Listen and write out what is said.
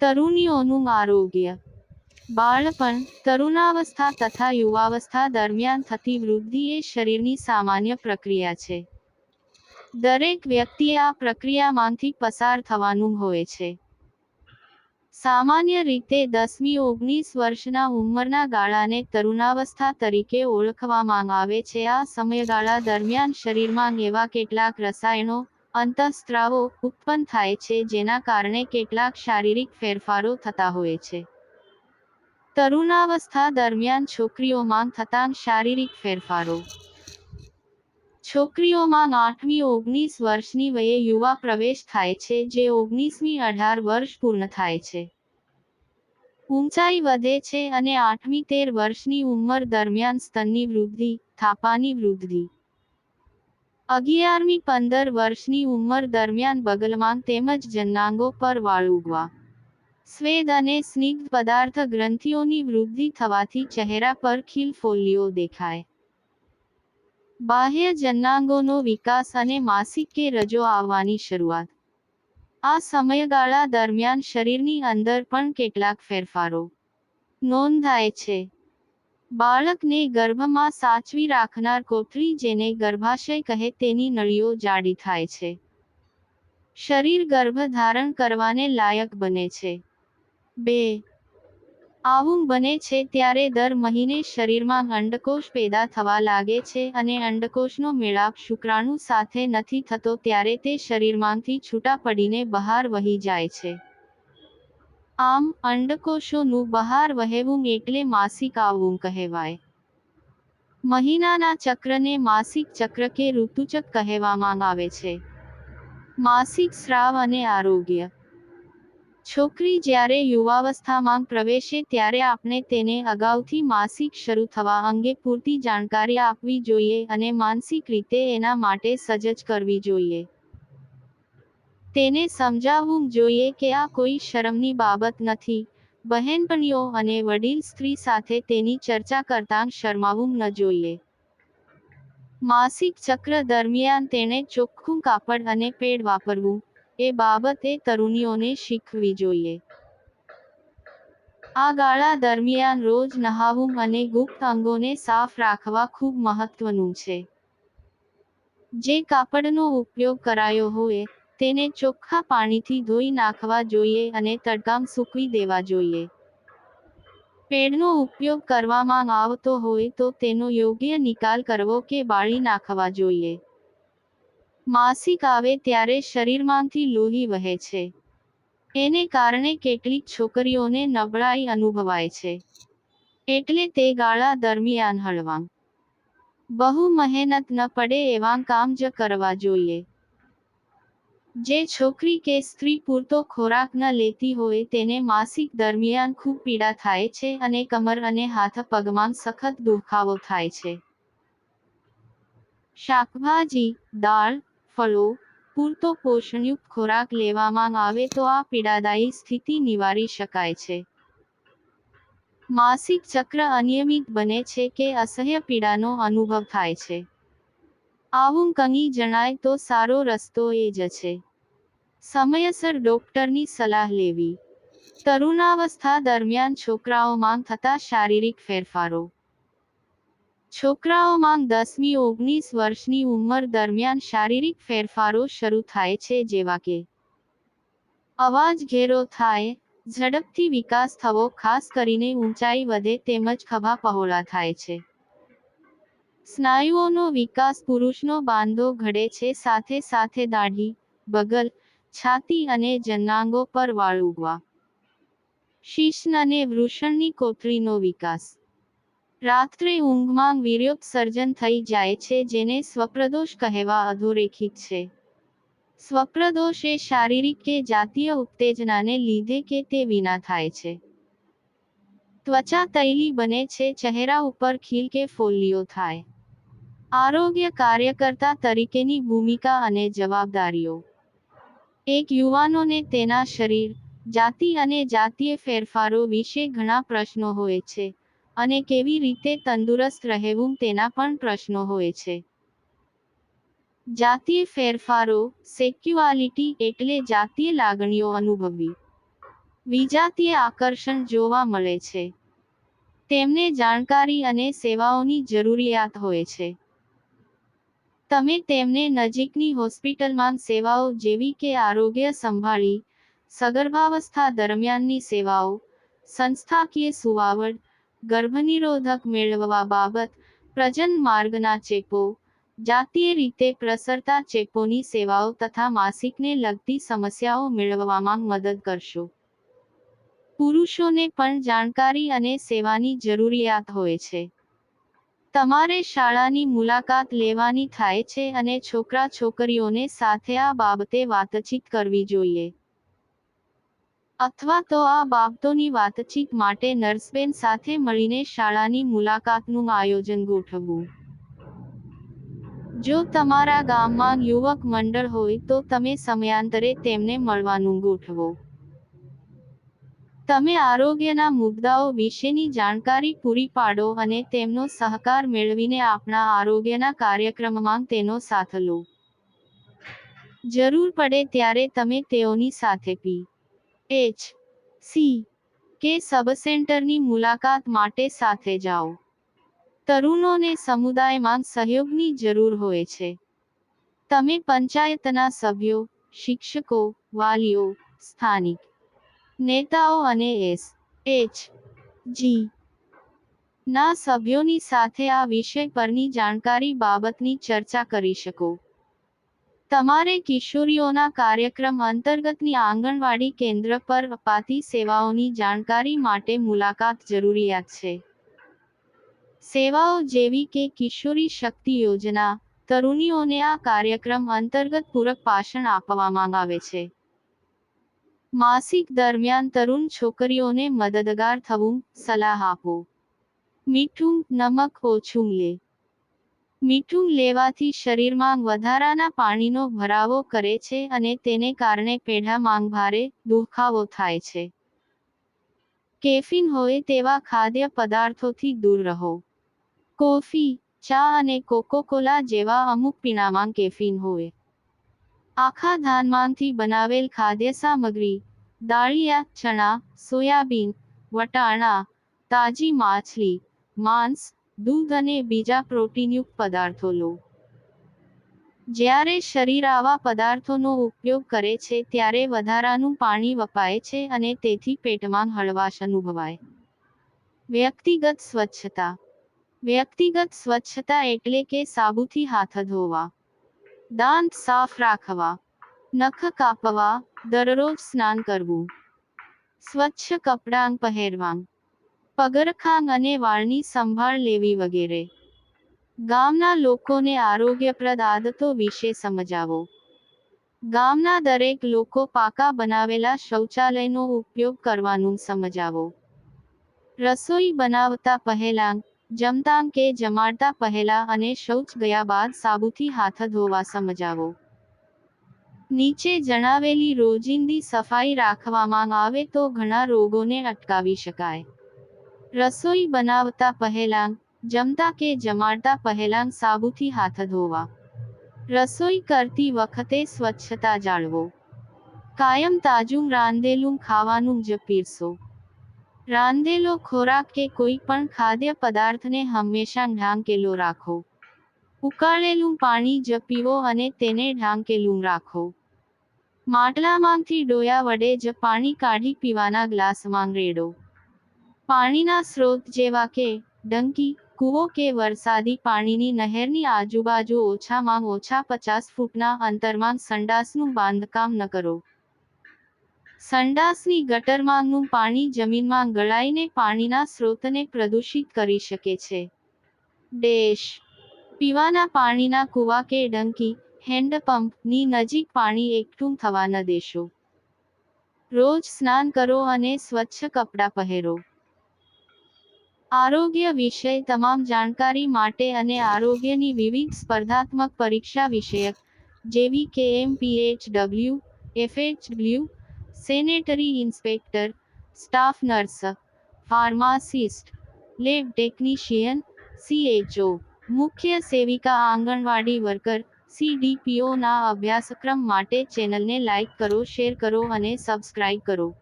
તરુણીઓનું આરોગ્ય. બાળપણ તરુણાવસ્થા તથા યુવાવસ્થા દરમિયાન થતી વૃદ્ધિ એ શરીરની સામાન્ય પ્રક્રિયા છે. દરેક વ્યક્તિએ આ પ્રક્રિયામાંથી પસાર થવાનું હોય છે. સામાન્ય રીતે દસમી ઓગણીસ વર્ષના ઉંમરના ગાળાને તરુણાવસ્થા તરીકે ઓળખવામાં આવે છે. આ સમયગાળા દરમિયાન શરીરમાં એવા કેટલાક રસાયણો અંતઃસ્ત્રાવો ઉત્પન્ન થાય છે, જેના કારણે કેટલાક શારીરિક ફેરફારો થતા હોય છે. તરુણાવસ્થા દરમિયાન છોકરીઓમાં થતા શારીરિક ફેરફારો. છોકરીઓમાં આઠમી ઓગણીસ વર્ષની વયે યુવા પ્રવેશ થાય છે, જે ઓગણીસમી અઢાર વર્ષ પૂર્ણ થાય છે. ઊંચાઈ વધે છે અને આઠમી તેર વર્ષની ઉંમર દરમિયાન સ્તનની વૃદ્ધિ, થાપાની વૃદ્ધિ. અગિયારમી પંદર વર્ષની ઉંમર દરમિયાન બગલમાં તેમજ જન્નાંગો પર વાળ ઉગવા. સ્વેદ અને સ્નિગ્ધ પદાર્થ ગ્રંથિઓની વૃદ્ધિ થવાથી ચહેરા પર ખીલ ફોલ્લીઓ દેખાય. બાહ્ય જન્નાંગોનો વિકાસ અને માસિક કે રજો આવવાની શરૂઆત. આ સમયગાળા દરમિયાન શરીરની અંદર પણ કેટલાક ફેરફારો. નોંધાય છે બાળકને ગર્ભમાં સાચવી રાખનાર કોથળી જેને ગર્ભાશય કહે તેની નળીઓ જાડી થાય છે. શરીર ગર્ભ ધારણ કરવાને લાયક બને છે. બે. આવું બને છે ત્યારે દર મહિને શરીરમાં અંડકોષ પેદા થવા લાગે છે અને અંડકોષનો મેળાપ શુક્રાણુ સાથે નથી થતો ત્યારે તે શરીરમાંથી છૂટા પડીને બહાર વહી જાય છે. આમ અંડકોષોનું બહાર વહેવું એટલે માસિક આવવું કહેવાય. મહિનાના ચક્રને માસિક ચક્ર કે ઋતુચક કહેવામાં આવે છે. માસિક સ્રાવ અને આરોગ્ય. છોકરી જ્યારે યુવાવસ્થામાં પ્રવેશે ત્યારે આપણે તેને અગાઉથી માસિક શરૂ થવા અંગે પૂરતી જાણકારી આપવી જોઈએ અને માનસિક રીતે એના માટે સજજ કરવી જોઈએ. તેને સમજાવવું જોઈએ કે આ કોઈ શરમની બાબત નથી. બહેનપણીઓ અને વડીલ સ્ત્રી સાથે તેની ચર્ચા કરતાં શરમાવું ન જોઈએ. માસિક ચક્ર દરમિયાન તેણે ચોખ્ખું કાપડ અને પેડ વાપરવું. એ બાબતે તરુણીઓને શીખવી જોઈએ. આ ગાળા દરમિયાન રોજ નહાવું અને ગુપ્ત અંગોને સાફ રાખવા ખૂબ મહત્વનું છે. જે કાપડનો ઉપયોગ કરાયો હોય તેને ચોખ્ખા પાણીથી ધોઈ નાખવા જોઈએ અને તડકામ સૂકવી દેવા જોઈએ. પેડનો ઉપયોગ કરવામાં આવતો હોય તો તેનો યોગ્ય નિકાલ કરવો કે બાળી નાખવા જોઈએ. માસિક આવે ત્યારે શરીરમાંથી લોહી વહે છે. એને કારણે કેટલીક છોકરીઓને નબળાઈ અનુભવાય છે. એટલે તે ગાળા દરમિયાન હળવા. બહુ મહેનત ન પડે એવા કામ જ કરવા જોઈએ. જે છોકરી કે સ્ત્રી પૂરતો ખોરાક ન લેતી હોય તેને માસિક દરમિયાન ખૂબ પીડા થાય છે અને કમર અને હાથ પગમાં સખત દુખાવો થાય છે. શાકભાજી, દાળ, ફળો, પૂરતો પોષણયુક્ત ખોરાક લેવામાં આવે તો આ પીડાદાયી સ્થિતિ નિવારી શકાય છે. માસિક ચક્ર અનિયમિત બને છે કે અસહ્ય પીડાનો અનુભવ થાય છે. આવું કંઈ જણાય તો સારો રસ્તો એ જ છે. સમયસર ડોક્ટરની સલાહ લેવી. તરુણાવસ્થા દરમિયાન છોકરાઓમાં થતા શારીરિક ફેરફારો. છોકરાઓમાં દસમી, ઓગણીસ વર્ષની ઉંમર દરમિયાન શારીરિક ફેરફારો શરૂ થાય છે, જેવા કે અવાજ ઘેરો થાય, ઝડપથી વિકાસ થવો, ખાસ કરીને ઊંચાઈ વધે તેમજ ખભા પહોળા થાય છે. સ્નાયુઓનો વિકાસ પુરુષનો બાંધો ઘડે છે, સાથે સાથે દાઢી, બગલ છાતી અને જન્નાંગો પર વાળ ઉગવા. શીશ અને વૃષણની કોથળીનો વિકાસ. રાત્રે ઊંઘમાં વીર્યોત્સર્જન થઈ જાય છે જેને સ્વપ્રદોષ કહેવા અધોરેખિત છે. સ્વપ્રદોષ એ શારીરિક કે જાતીય ઉત્તેજનાને લીધે કે તે વિના થાય છે. ત્વચા તૈલી બને છે, ચહેરા ઉપર ખીલ કે ફોલ્લીઓ થાય. આરોગ્ય કાર્યકર્તા તરીકેની ભૂમિકા અને જવાબદારીઓ. એક યુવાનોને તેના શરીર, જાતિ અને જાતીય ફેરફારો વિશે ઘણા પ્રશ્નો હોય છે અને કેવી રીતે તંદુરસ્ત રહેવું તેના પણ પ્રશ્નો હોય છે. જાતીય ફેરફારો, સેક્યુઆલિટી એટલે જાતીય લાગણીઓ અનુભવવી. વિજાતીય આકર્ષણ જોવા મળે છે. તેમને જાણકારી અને સેવાઓની જરૂરિયાત હોય છે. તમે તેમને નજીકની હોસ્પિટલમાં સેવાઓ જેવી કે આરોગ્ય સંભાળી, સગર્ભાવસ્થા દરમિયાનની સેવાઓ, સંસ્થાકીય સુવાવડ ગર્ભનિરોધક મેળવવા બાબત પ્રજન માર્ગના ચેપો જાતીય રીતે પ્રસરતા ચેપોની સેવાઓ તથા માસિકને લગતી સમસ્યાઓ મેળવવામાં મદદ કરશો. પુરુષોને પણ જાણકારી અને સેવાની જરૂરિયાત હોય છે. તમારે શાળાની મુલાકાત લેવાની થાય છે અને છોકરા છોકરીઓને સાથે આ બાબતે વાતચીત કરવી જોઈએ. અથવા તો આ બાબતોની વાતચીત માટે નર્સબેન સાથે મળીને શાળાની મુલાકાતનું આયોજન ગોઠવવું. જો તમારા ગામમાં યુવક મંડળ હોય તો તમે સમયાંતરે તેમને મળવાનું ગોઠવો. તમે આરોગ્યના મુદ્દાઓ વિશેની જાણકારી પૂરી પાડો અને તેમનો સહકાર મેળવીને આપણા આરોગ્યના કાર્યક્રમમાં તેનો સાથ લો. જરૂર પડે ત્યારે તમે તેઓની સાથે પી. એચ. સી. કે સબસેન્ટરની મુલાકાત માટે સાથે જાઓ. તરુણોને સમુદાયમાં સહયોગની જરૂર હોય છે. તમે પંચાયતના સભ્યો, શિક્ષકો, વાલીઓ, સ્થાનિક નેતાઓ અને એસ. એચ. જી. ના સભ્યોની સાથે આ વિષય પરની જાણકારી બાબતની ચર્ચા કરી શકો. તમારે કિશોરીઓના કાર્યક્રમ અંતર્ગતની આંગણવાડી કેન્દ્ર પર અપાતી સેવાઓની જાણકારી માટે મુલાકાત જરૂરિયાત છે. સેવાઓ જેવી કે કિશોરી શક્તિ યોજના, તરુણીઓને આ કાર્યક્રમ અંતર્ગત પૂરક પાષણ આપવામાં આવે છે. માસિક દરમિયાન તરુણ છોકરીઓને મદદગાર થવું, સલાહ આપો. મીઠું, નમક, ઓછું લે. મીઠું લેવાથી શરીરમાં વધારાના પાણીનો ભરાવો કરે છે અને તેને કારણે પેઢા ભારે દુખાવો થાય છે. કેફીન હોય તેવા ખાદ્ય પદાર્થોથી દૂર રહો. કોફી, ચા અને કોકોકોલા જેવા અમુક પીણામાં કેફીન હોય. આખા ધાનમાંથી બનાવેલ ખાદ્ય સામગ્રી, દાળિયા, ચણા, સોયાબીન, વટાણા, તાજી માછલી, માંસ, દૂધ અને બીજા પ્રોટીનયુક્ત પદાર્થો લો. જ્યારે શરીર આવા પદાર્થોનો ઉપયોગ કરે છે, ત્યારે વધારાનું પાણી વપાય છે અને તેથી પેટમાં હળવાશ અનુભવાય. વ્યક્તિગત સ્વચ્છતા. વ્યક્તિગત સ્વચ્છતા એટલે કે સાબુથી હાથ ધોવા. દાંત સાફ રાખવા નખ કાપવા દરરોજ સ્નાન કરવું સ્વચ્છ કપડાં પહેરવાં પગરખાં અને વાળની સંભાળ લેવી વગેરે ગામના લોકોને આરોગ્યપ્રદ આદતો વિશે સમજાવો ગામના દરેક લોકો પાકા બનાવેલા શૌચાલયનો ઉપયોગ કરવાનું સમજાવો રસોઈ બનાવતા પહેલા જમતા કે જમાડતા પહેલા અને શૌચ ગયા બાદ સાબુથી હાથ ધોવા સમજાવો. નીચે જણાવેલી રોજિંદી સફાઈ રાખવામાં આવે તો ઘણા રોગોને અટકાવી શકાય. રસોઈ બનાવતા પહેલાં, જમતા કે જમાડતા પહેલાં સાબુથી હાથ ધોવા. રસોઈ કરતી વખતે સ્વચ્છતા જાળવો. કાયમ તાજું રાંધેલું ખાવાનું જ પીરસો. રાંધેલો ખોરાક કે કોઈ પણ ખાદ્ય પદાર્થને હંમેશા ઢાંકેલો રાખો. ઉકાળેલું પાણી જ પીવો અને તેને ઢાંકેલું રાખો. માટલામાંથી ડોયા વડે જ પાણી કાઢી પીવાના ગ્લાસમાં રેડો. પાણીના સ્ત્રોત જેવા કે ડંકી, કૂવો કે વરસાદી પાણીની નહેરની આજુબાજુ ઓછામાં ઓછા પચાસ ફૂટના અંતરમાં સંડાસનું બાંધકામ ન કરો. સંડાસની ગટરમાંનું પાણી જમીનમાં ગળાઈને પાણીના સ્ત્રોતને પ્રદૂષિત કરી શકે છે. ડેશ. પીવાના પાણીના કૂવા કે ડંકી, હેન્ડપંપની નજીક પાણી એકઠું થવા ન દેશો. રોજ સ્નાન કરો અને સ્વચ્છ કપડાં પહેરો. આરોગ્ય વિષય તમામ જાણકારી માટે અને આરોગ્યની વિવિધ સ્પર્ધાત્મક પરીક્ષા વિષયક, જેવી કે MPHW FHW sanitary inspector staff nurse pharmacist lab technician CHO મુખ્ય સેવિકા આંગણવાડી વર્કર સીડીપીઓના અભ્યાસક્રમ માટે ચેનલને લાઇક કરો, શેર કરો અને સબસ્ક્રાઇબ કરો.